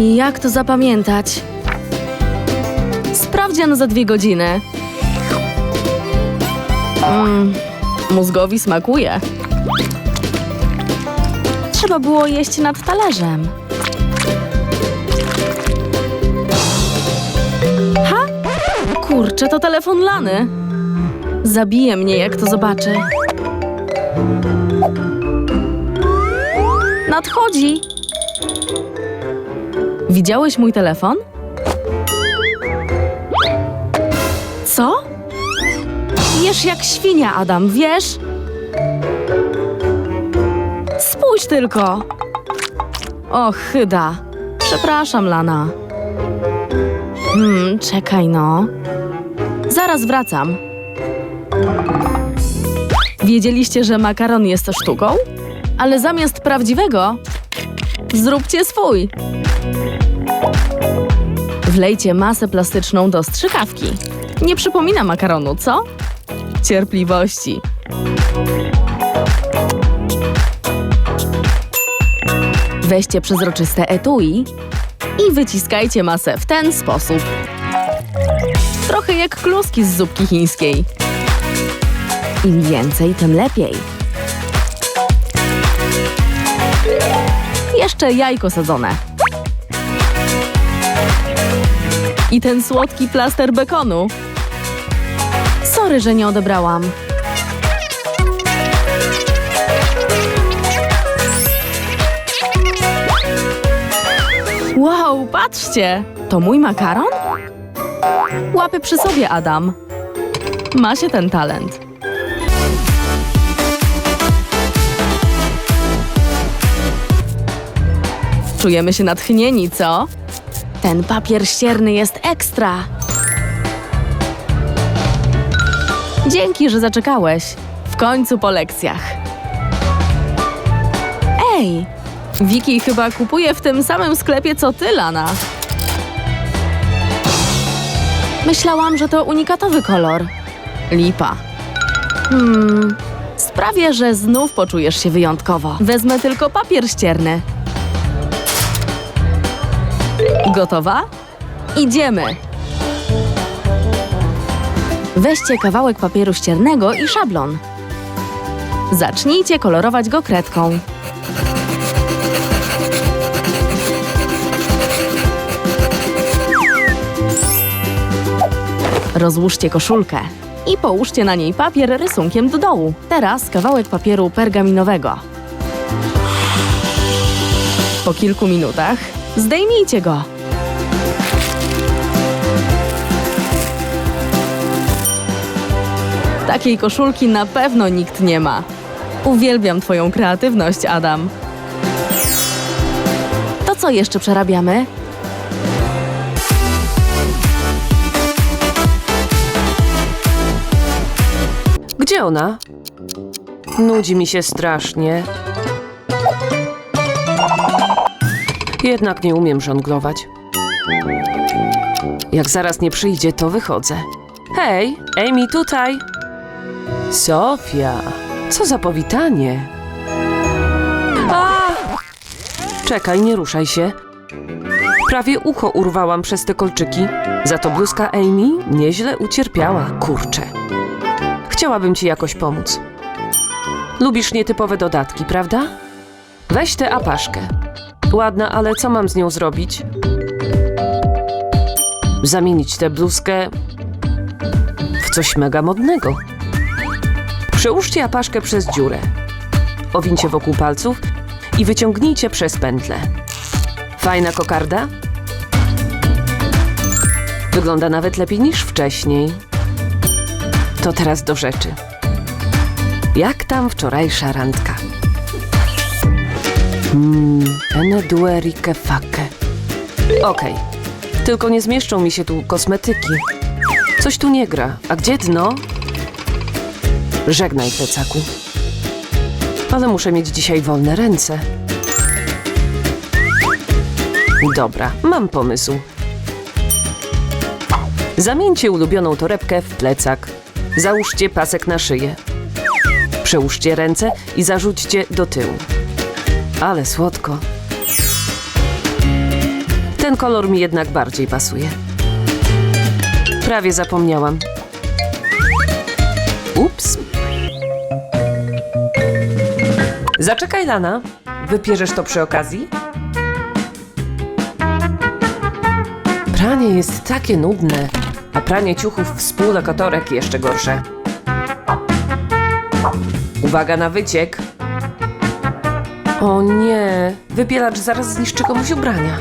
Jak to zapamiętać? Sprawdzian za dwie godziny. Mmm, mózgowi smakuje. Trzeba było jeść nad talerzem. Ha? Kurczę, to telefon Lany. Zabije mnie, jak to zobaczy. Nadchodzi. Widziałeś mój telefon? Co? Jesz jak świnia, Adam, wiesz? Spójrz tylko. O, chyda. Przepraszam, Lana. Hmm, czekaj no. Zaraz wracam. Wiedzieliście, że makaron jest sztuką? Ale zamiast prawdziwego, zróbcie swój. Wlejcie masę plastyczną do strzykawki. Nie przypomina makaronu, co? Cierpliwości. Weźcie przezroczyste etui i wyciskajcie masę w ten sposób. Trochę jak kluski z zupki chińskiej. Im więcej, tym lepiej. Jeszcze jajko sadzone. I ten słodki plaster bekonu. Sorry, że nie odebrałam. Wow, patrzcie! To mój makaron? Łapy przy sobie, Adam. Ma się ten talent. Czujemy się natchnieni, co? Ten papier ścierny jest ekstra. Dzięki, że zaczekałeś. W końcu po lekcjach. Ej! Wiki chyba kupuje w tym samym sklepie co ty, Lana. Myślałam, że to unikatowy kolor. Lipa. Hmm. Sprawię, że znów poczujesz się wyjątkowo. Wezmę tylko papier ścierny. Gotowa? Idziemy! Weźcie kawałek papieru ściernego i szablon. Zacznijcie kolorować go kredką. Rozłóżcie koszulkę i połóżcie na niej papier rysunkiem do dołu. Teraz kawałek papieru pergaminowego. Po kilku minutach zdejmijcie go. Takiej koszulki na pewno nikt nie ma. Uwielbiam Twoją kreatywność, Adam. To co jeszcze przerabiamy? Gdzie ona? Nudzi mi się strasznie. Jednak nie umiem żonglować. Jak zaraz nie przyjdzie, to wychodzę. Hej, Amy tutaj. Sofia, co za powitanie. A! Czekaj, nie ruszaj się. Prawie ucho urwałam przez te kolczyki. Za to bluzka Amy nieźle ucierpiała. Kurczę. Chciałabym ci jakoś pomóc. Lubisz nietypowe dodatki, prawda? Weź tę apaszkę. Ładna, ale co mam z nią zrobić? Zamienić tę bluzkę w coś mega modnego. Przełóżcie apaszkę przez dziurę. Owincie wokół palców i wyciągnijcie przez pętlę. Fajna kokarda? Wygląda nawet lepiej niż wcześniej. To teraz do rzeczy. Jak tam wczorajsza randka? Hmm, ene facche. Okej, tylko nie zmieszczą mi się tu kosmetyki. Coś tu nie gra. A gdzie dno? Żegnaj, plecaku. Ale muszę mieć dzisiaj wolne ręce. Dobra, mam pomysł. Zamieńcie ulubioną torebkę w plecak. Załóżcie pasek na szyję. Przełóżcie ręce i zarzućcie do tyłu. Ale słodko. Ten kolor mi jednak bardziej pasuje. Prawie zapomniałam. Ups. Zaczekaj, Lana. Wypierzesz to przy okazji? Pranie jest takie nudne, a pranie ciuchów w spółlokatorek jeszcze gorsze. Uwaga na wyciek. O nie, wypielacz zaraz zniszczy komuś ubrania.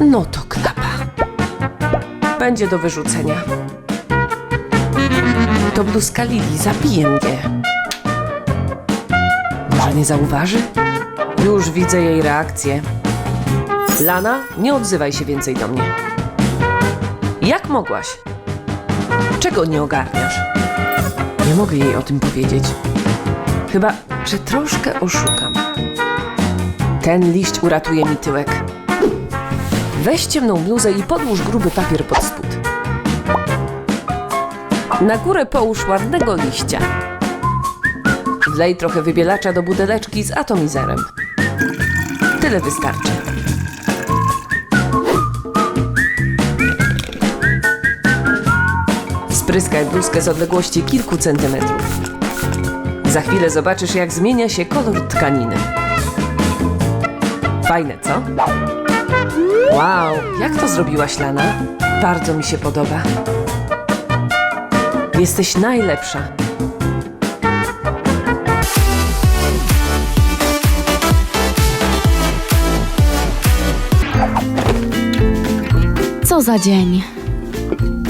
No to klapa. Będzie do wyrzucenia. To bluzka Lili, zabiję mnie. Może nie zauważy? Już widzę jej reakcję. Lana, nie odzywaj się więcej do mnie. Jak mogłaś? Czego nie ogarniasz? Nie mogę jej o tym powiedzieć. Chyba, że troszkę oszukam. Ten liść uratuje mi tyłek. Weź ciemną bluzę i podłóż gruby papier pod spód. Na górę połóż ładnego liścia. Wlej trochę wybielacza do buteleczki z atomizerem. Tyle wystarczy. Spryskaj bluzkę z odległości kilku centymetrów. Za chwilę zobaczysz, jak zmienia się kolor tkaniny. Fajne, co? Wow, jak to zrobiłaś, Lana? Bardzo mi się podoba. Jesteś najlepsza. Za dzień.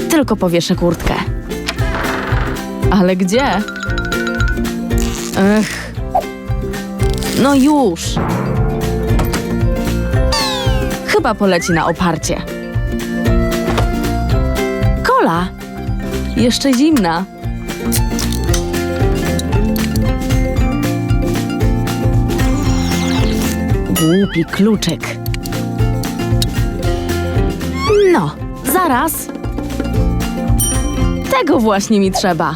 Tylko powieszę kurtkę. Ale gdzie? Ech. No już. Chyba poleci na oparcie. Kola. Jeszcze zimna. Głupi kluczyk. Zaraz. Tego właśnie mi trzeba.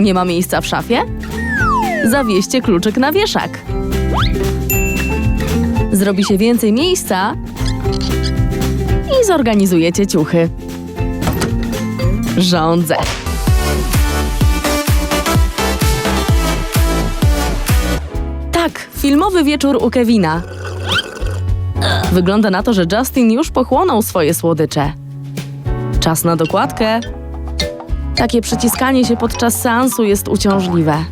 Nie ma miejsca w szafie? Zawieźcie kluczyk na wieszak. Zrobi się więcej miejsca i zorganizujecie ciuchy. Rządzę. Tak, filmowy wieczór u Kevina. Wygląda na to, że Justin już pochłonął swoje słodycze. Czas na dokładkę. Takie przyciskanie się podczas seansu jest uciążliwe.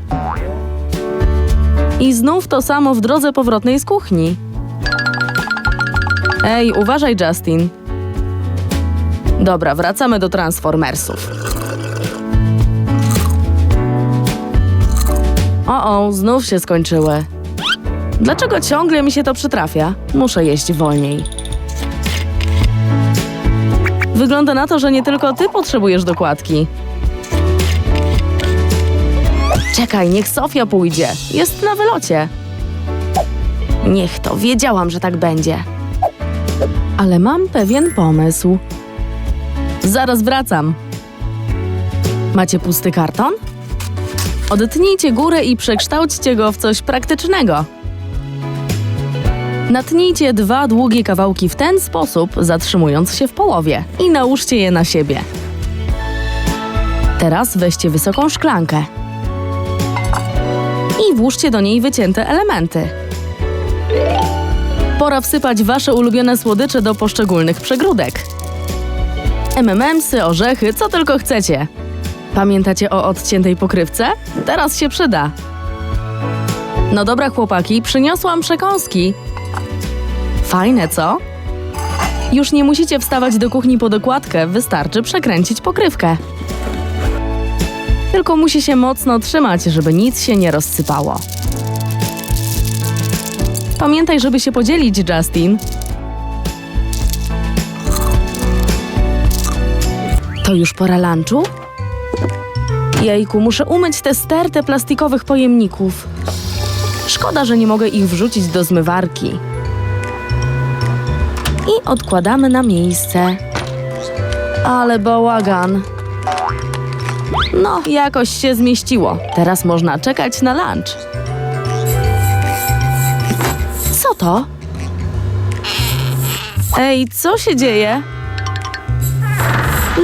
I znów to samo w drodze powrotnej z kuchni. Ej, uważaj, Justin. Dobra, wracamy do Transformersów. O, o, znów się skończyły. Dlaczego ciągle mi się to przytrafia? Muszę jeść wolniej. Wygląda na to, że nie tylko ty potrzebujesz dokładki. Czekaj, niech Sofia pójdzie. Jest na wylocie. Niech to, wiedziałam, że tak będzie. Ale mam pewien pomysł. Zaraz wracam. Macie pusty karton? Odetnijcie górę i przekształćcie go w coś praktycznego. Natnijcie dwa długie kawałki w ten sposób, zatrzymując się w połowie i nałóżcie je na siebie. Teraz weźcie wysoką szklankę i włóżcie do niej wycięte elementy. Pora wsypać wasze ulubione słodycze do poszczególnych przegródek. MMMsy, orzechy, co tylko chcecie. Pamiętacie o odciętej pokrywce? Teraz się przyda. No dobra, chłopaki, przyniosłam przekąski. Fajne, co? Już nie musicie wstawać do kuchni po dokładkę, wystarczy przekręcić pokrywkę. Tylko musi się mocno trzymać, żeby nic się nie rozsypało. Pamiętaj, żeby się podzielić, Justin. To już pora lunchu? Jejku, muszę umyć tę stertę plastikowych pojemników. Szkoda, że nie mogę ich wrzucić do zmywarki. I odkładamy na miejsce. Ale bałagan. No, jakoś się zmieściło. Teraz można czekać na lunch. Co to? Ej, co się dzieje?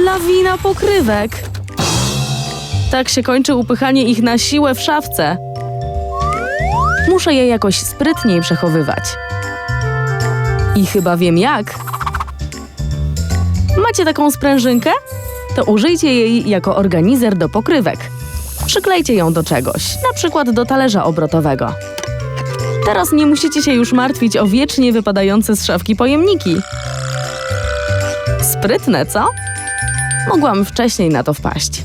Lawina pokrywek. Tak się kończy upychanie ich na siłę w szafce. Muszę je jakoś sprytniej przechowywać. I chyba wiem jak. Macie taką sprężynkę? To użyjcie jej jako organizer do pokrywek. Przyklejcie ją do czegoś, na przykład do talerza obrotowego. Teraz nie musicie się już martwić o wiecznie wypadające z szafki pojemniki. Sprytne, co? Mogłam wcześniej na to wpaść.